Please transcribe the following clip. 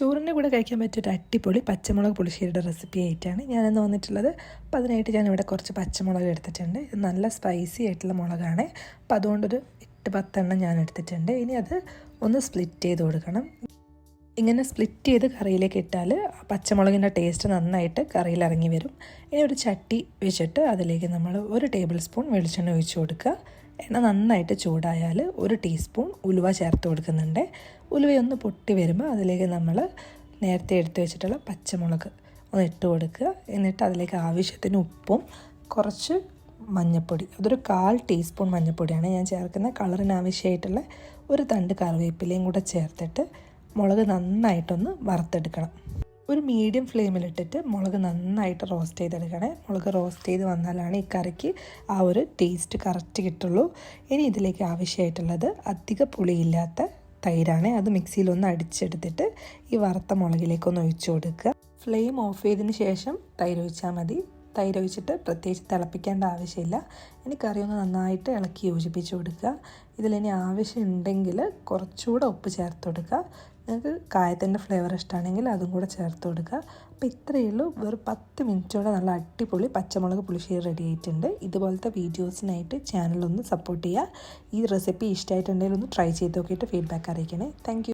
ചോറിന്റെ കൂടെ കഴിക്കാൻ പറ്റിയ ഒരു അടിപൊളി പച്ചമുളക് പുളിശ്ശേരിയുടെ റെസിപ്പി ആയിട്ടാണ് ഞാനിന്ന് വന്നിട്ടുള്ളത്. അപ്പോൾ അതിനായിട്ട് ഞാനിവിടെ കുറച്ച് പച്ചമുളക് എടുത്തിട്ടുണ്ട്. ഇത് നല്ല സ്പൈസി ആയിട്ടുള്ള മുളകാണ്. അപ്പോൾ അതുകൊണ്ടൊരു എട്ട് പത്തെണ്ണം ഞാൻ എടുത്തിട്ടുണ്ട്. ഇനി അത് ഒന്ന് സ്പ്ലിറ്റ് ചെയ്ത് കൊടുക്കണം. ഇങ്ങനെ സ്പ്ലിറ്റ് ചെയ്ത് കറിയിലേക്ക് ഇട്ടാൽ പച്ചമുളകിന്റെ ടേസ്റ്റ് നന്നായിട്ട് കറിയിൽ ഇറങ്ങി വരും. ഇനി ഒരു ചട്ടി വെച്ചിട്ട് അതിലേക്ക് നമ്മൾ ഒരു ടേബിൾ സ്പൂൺ വെളിച്ചെണ്ണ ഒഴിച്ച് കൊടുക്കുക. എണ്ണ നന്നായിട്ട് ചൂടായാൽ ഒരു ടീസ്പൂൺ ഉലുവ ചേർത്ത് കൊടുക്കുന്നുണ്ട്. ഉലുവയൊന്ന് പൊട്ടി വരുമ്പോൾ അതിലേക്ക് നമ്മൾ നേരത്തെ എടുത്തു വെച്ചിട്ടുള്ള പച്ചമുളക് ഒന്ന് ഇട്ട് കൊടുക്കുക. എന്നിട്ട് അതിലേക്ക് ആവശ്യത്തിന് ഉപ്പും കുറച്ച് മഞ്ഞൾപ്പൊടി. അതൊരു കാൽ ടീസ്പൂൺ മഞ്ഞൾപ്പൊടിയാണ് ഞാൻ ചേർക്കുന്ന കളറിന് ആവശ്യമായിട്ടുള്ള ഒരു തണ്ട് കറിവേപ്പിലയും കൂടെ ചേർത്തിട്ട് മുളക് നന്നായിട്ടൊന്ന് വറുത്തെടുക്കണം. ഒരു മീഡിയം ഫ്ലെയിമിലിട്ടിട്ട് മുളക് നന്നായിട്ട് റോസ്റ്റ് ചെയ്തെടുക്കണേ. മുളക് റോസ്റ്റ് ചെയ്ത് വന്നാലാണ് ഈ കറിക്ക് ആ ഒരു ടേസ്റ്റ് കറക്റ്റ് കിട്ടുള്ളൂ. ഇനി ഇതിലേക്ക് ആവശ്യമായിട്ടുള്ളത് അധിക പുളിയില്ലാത്ത തൈരാണ്. അത് മിക്സിയിലൊന്ന് അടിച്ചെടുത്തിട്ട് ഈ വറുത്ത മുളകിലേക്കൊന്ന് ഒഴിച്ചു കൊടുക്കുക. ഫ്ലെയിം ഓഫ് ചെയ്തതിന് ശേഷം തൈര് ഒഴിച്ചാൽ മതി. തൈര് ഒഴിച്ചിട്ട് പ്രത്യേകിച്ച് തിളപ്പിക്കേണ്ട ആവശ്യമില്ല. ഇനി കറി ഒന്ന് നന്നായിട്ട് ഇളക്കി യോജിപ്പിച്ച് കൊടുക്കുക. ഇതിലിനി ആവശ്യമുണ്ടെങ്കിൽ കുറച്ചുകൂടെ ഉപ്പ് ചേർത്ത് കൊടുക്കുക. നിങ്ങൾക്ക് കായത്തിന്റെ ഫ്ലേവർ ഇഷ്ടമാണെങ്കിൽ അതും കൂടെ ചേർത്ത് കൊടുക്കുക. അപ്പോൾ ഇത്രയേ ഉള്ളൂ. വെറും പത്ത് മിനിറ്റോടെ നല്ല അടിപൊളി പച്ചമുളക് പുളിശ്ശേരി റെഡി ആയിട്ടുണ്ട്. ഇതുപോലത്തെ വീഡിയോസിനായിട്ട് ചാനലൊന്ന് സപ്പോർട്ട് ചെയ്യുക. ഈ റെസിപ്പി ഇഷ്ടമായിട്ടുണ്ടെങ്കിൽ ഒന്ന് ട്രൈ ചെയ്ത് നോക്കിയിട്ട് ഫീഡ്ബാക്ക് അറിയിക്കണേ. താങ്ക്